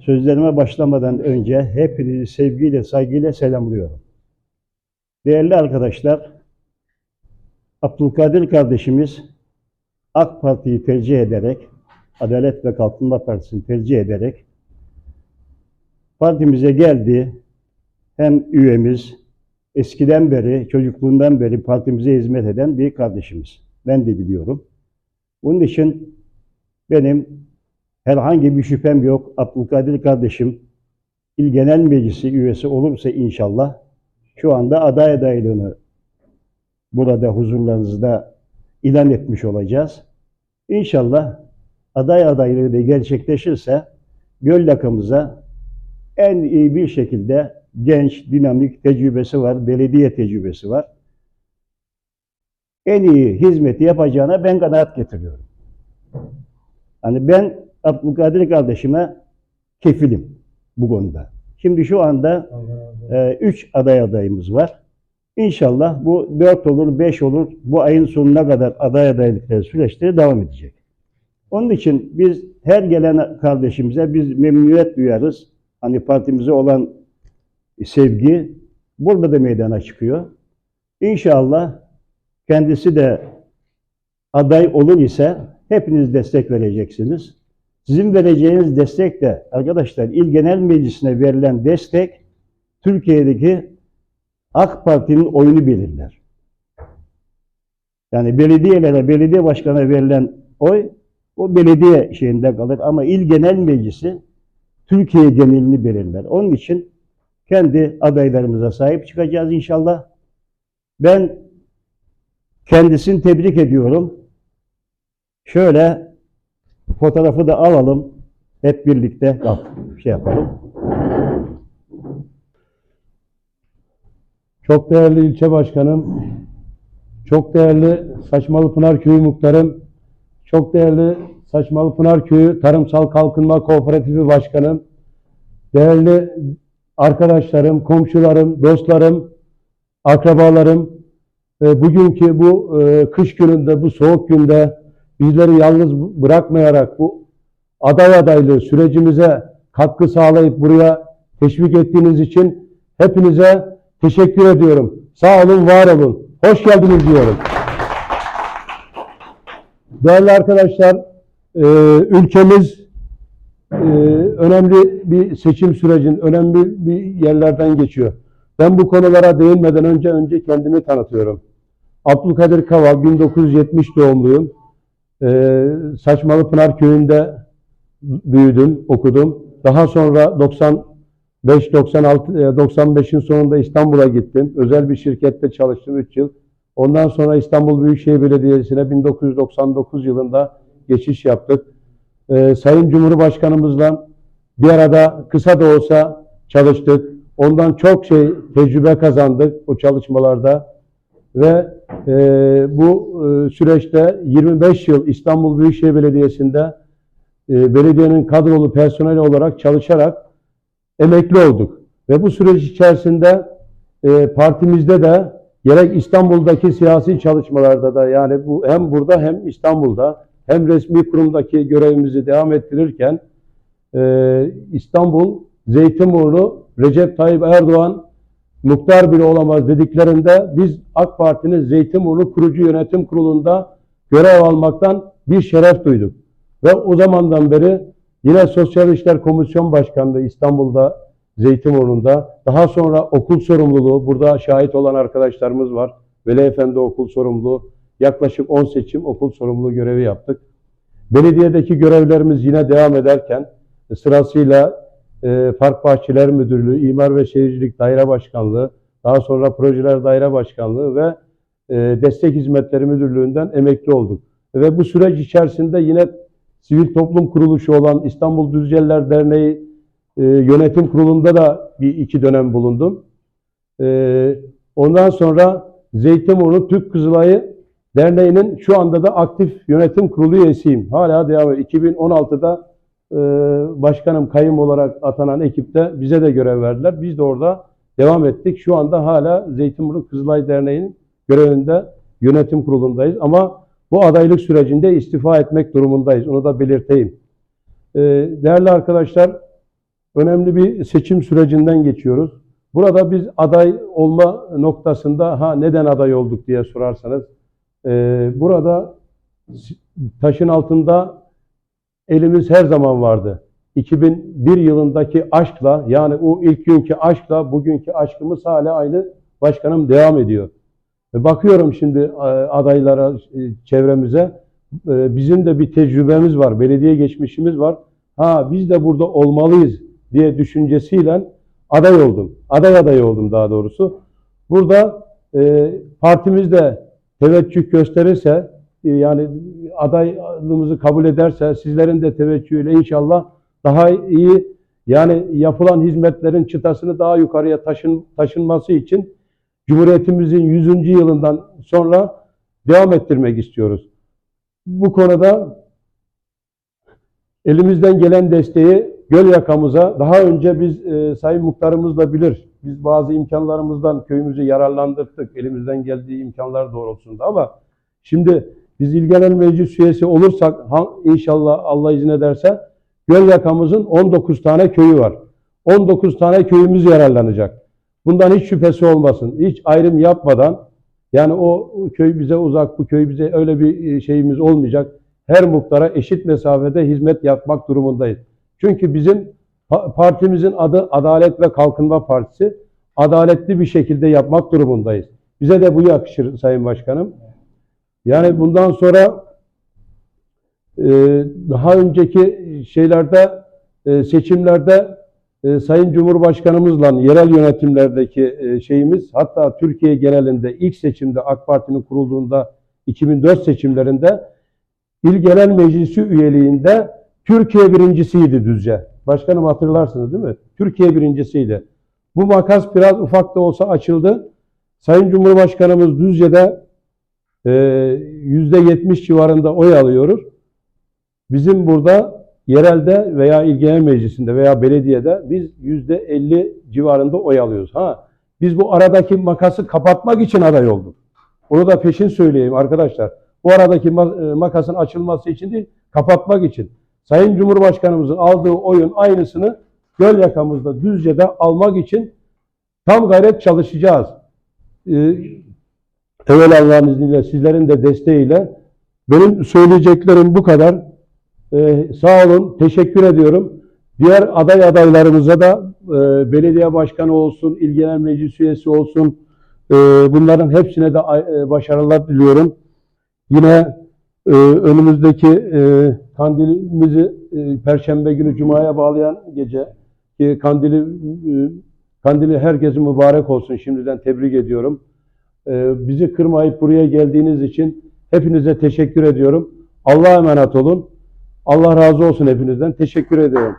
Sözlerime başlamadan önce hepinizi sevgiyle, saygıyla selamlıyorum. Değerli arkadaşlar, Abdülkadir kardeşimiz AK Parti'yi tercih ederek, Adalet ve Kalkınma Partisi'ni tercih ederek partimize geldi. Hem üyemiz, eskiden beri, çocukluğundan beri partimize hizmet eden bir kardeşimiz. Ben de biliyorum. Bunun için benim herhangi bir şüphem yok. Abdülkadir kardeşim İl Genel Meclisi üyesi olursa inşallah şu anda aday adaylığını burada huzurlarınızda ilan etmiş olacağız. İnşallah aday adaylığı da gerçekleşirse göl lakımıza en iyi bir şekilde genç, dinamik tecrübesi var, belediye tecrübesi var. En iyi hizmeti yapacağına ben kanaat getiriyorum. Hani ben Abdülkadir kardeşime kefilim bu konuda. Şimdi şu anda e, üç aday adayımız var. İnşallah bu dört olur, beş olur. Bu ayın sonuna kadar aday adaylıkları süreçleri devam edecek. Onun için biz her gelen kardeşimize biz memnuniyet duyarız. Hani partimize olan sevgi burada da meydana çıkıyor. İnşallah kendisi de aday olur ise hepiniz destek vereceksiniz. Sizin vereceğiniz destek de arkadaşlar İl Genel Meclisi'ne verilen destek Türkiye'deki AK Parti'nin oyunu belirler. Yani belediyelere, belediye başkanına verilen oy o belediye şeyinde kalır ama İl Genel Meclisi Türkiye genelini belirler. Onun için kendi adaylarımıza sahip çıkacağız inşallah. Ben kendisini tebrik ediyorum. Şöyle fotoğrafı da alalım. Hep birlikte şey yapalım. Çok değerli ilçe başkanım, çok değerli Saçmalı Pınar Köyü muhtarım, çok değerli Saçmalı Pınar Köyü Tarımsal Kalkınma Kooperatifi başkanım, değerli arkadaşlarım, komşularım, dostlarım, akrabalarım, e, bugünkü bu e, kış gününde, bu soğuk günde bizleri yalnız bırakmayarak bu aday adaylığı sürecimize katkı sağlayıp buraya teşvik ettiğiniz için hepinize teşekkür ediyorum. Sağ olun, var olun. Hoş geldiniz diyorum. Değerli arkadaşlar, e, ülkemiz e, önemli bir seçim sürecin, önemli bir yerlerden geçiyor. Ben bu konulara değinmeden önce önce kendimi tanıtıyorum. Abdülkadir Kaval, 1970 doğumluyum. E, Saçmalı Pınar Köyü'nde büyüdüm, okudum. Daha sonra 95 96 95'in sonunda İstanbul'a gittim. Özel bir şirkette çalıştım 3 yıl. Ondan sonra İstanbul Büyükşehir Belediyesi'ne 1999 yılında geçiş yaptık. Ee, Sayın Cumhurbaşkanımızla bir arada kısa da olsa çalıştık. Ondan çok şey tecrübe kazandık o çalışmalarda ve e, bu e, süreçte 25 yıl İstanbul Büyükşehir Belediyesi'nde e, belediyenin kadrolu personeli olarak çalışarak emekli olduk. Ve bu süreç içerisinde e, partimizde de gerek İstanbul'daki siyasi çalışmalarda da yani bu hem burada hem İstanbul'da hem resmi kurumdaki görevimizi devam ettirirken e, İstanbul Zeytinburnu Recep Tayyip Erdoğan muhtar bile olamaz dediklerinde biz AK Parti'nin Zeytinburnu kurucu yönetim kurulunda görev almaktan bir şeref duyduk. Ve o zamandan beri yine Sosyal İşler Komisyon Başkanlığı İstanbul'da, Zeytinburnu'nda, daha sonra okul sorumluluğu, burada şahit olan arkadaşlarımız var. Veli Efendi okul sorumluluğu, yaklaşık 10 seçim okul sorumluluğu görevi yaptık. Belediyedeki görevlerimiz yine devam ederken sırasıyla e, Park Bahçeler Müdürlüğü, İmar ve Şehircilik Daire Başkanlığı, daha sonra Projeler Daire Başkanlığı ve e, Destek Hizmetleri Müdürlüğü'nden emekli olduk. Ve bu süreç içerisinde yine sivil toplum kuruluşu olan İstanbul Düzceller Derneği e, yönetim kurulunda da bir iki dönem bulundum. E, ondan sonra Zeytinburnu Türk Kızılayı Derneği'nin şu anda da aktif yönetim kurulu üyesiyim. Hala devam ediyor. 2016'da e, başkanım kayım olarak atanan ekipte bize de görev verdiler. Biz de orada devam ettik. Şu anda hala Zeytinburnu Kızılay Derneği'nin görevinde yönetim kurulundayız. Ama bu adaylık sürecinde istifa etmek durumundayız. Onu da belirteyim. Ee, değerli arkadaşlar, önemli bir seçim sürecinden geçiyoruz. Burada biz aday olma noktasında ha neden aday olduk diye sorarsanız e, burada taşın altında elimiz her zaman vardı. 2001 yılındaki aşkla yani o ilk günkü aşkla bugünkü aşkımız hala aynı başkanım devam ediyor. Bakıyorum şimdi e, adaylara, e, çevremize. E, Bizim de bir tecrübemiz var, belediye geçmişimiz var. Ha biz de burada olmalıyız diye düşüncesiyle aday oldum. Aday adayı oldum daha doğrusu. Burada partimiz de teveccüh gösterirse, yani adaylığımızı kabul ederse, sizlerin de teveccühüyle inşallah daha iyi, yani yapılan hizmetlerin çıtasını daha yukarıya taşın, taşınması için Cumhuriyetimizin 100. yılından sonra devam ettirmek istiyoruz. Bu konuda elimizden gelen desteği göl yakamıza daha önce biz e, Sayın Muhtarımız da bilir. Biz bazı imkanlarımızdan köyümüzü yararlandırdık elimizden geldiği imkanlar doğrultusunda ama şimdi biz İl Genel Meclis üyesi olursak inşallah Allah izin ederse göl yakamızın 19 tane köyü var. 19 tane köyümüz yararlanacak. Bundan hiç şüphesi olmasın. Hiç ayrım yapmadan yani o köy bize uzak, bu köy bize öyle bir e, şeyimiz olmayacak. Her muhtara eşit mesafede hizmet yapmak durumundayız. Çünkü bizim pa- partimizin adı Adalet ve Kalkınma Partisi. Adaletli bir şekilde yapmak durumundayız. Bize de bu yakışır Sayın Başkanım. Yani bundan sonra e, daha önceki şeylerde e, seçimlerde e, Sayın Cumhurbaşkanımızla yerel yönetimlerdeki e, şeyimiz hatta Türkiye genelinde ilk seçimde AK Parti'nin kurulduğunda 2004 seçimlerinde İl Genel Meclisi üyeliğinde Türkiye birincisiydi Düzce. Başkanım hatırlarsınız değil mi? Türkiye birincisiydi. Bu makas biraz ufak da olsa açıldı. Sayın Cumhurbaşkanımız Düzce'de %70 civarında oy alıyoruz. Bizim burada yerelde veya il genel meclisinde veya belediyede biz yüzde 50 civarında oy alıyoruz. Ha, biz bu aradaki makası kapatmak için aday olduk. Onu da peşin söyleyeyim arkadaşlar. Bu aradaki e, makasın açılması için değil, kapatmak için. Sayın Cumhurbaşkanımızın aldığı oyun aynısını göl yakamızda Düzce'de almak için tam gayret çalışacağız. Ee, evvel Allah'ın izniyle sizlerin de desteğiyle benim söyleyeceklerim bu kadar. Ee, sağ olun, teşekkür ediyorum. Diğer aday adaylarımıza da e, belediye başkanı olsun, il genel meclis üyesi olsun, e, bunların hepsine de e, başarılar diliyorum. Yine e, önümüzdeki e, kandilimizi e, Perşembe günü Cuma'ya bağlayan gece ki kandili e, kandili herkesin mübarek olsun şimdiden tebrik ediyorum. E, bizi kırmayıp buraya geldiğiniz için hepinize teşekkür ediyorum. Allah'a emanet olun. Allah razı olsun hepinizden. Teşekkür ediyorum.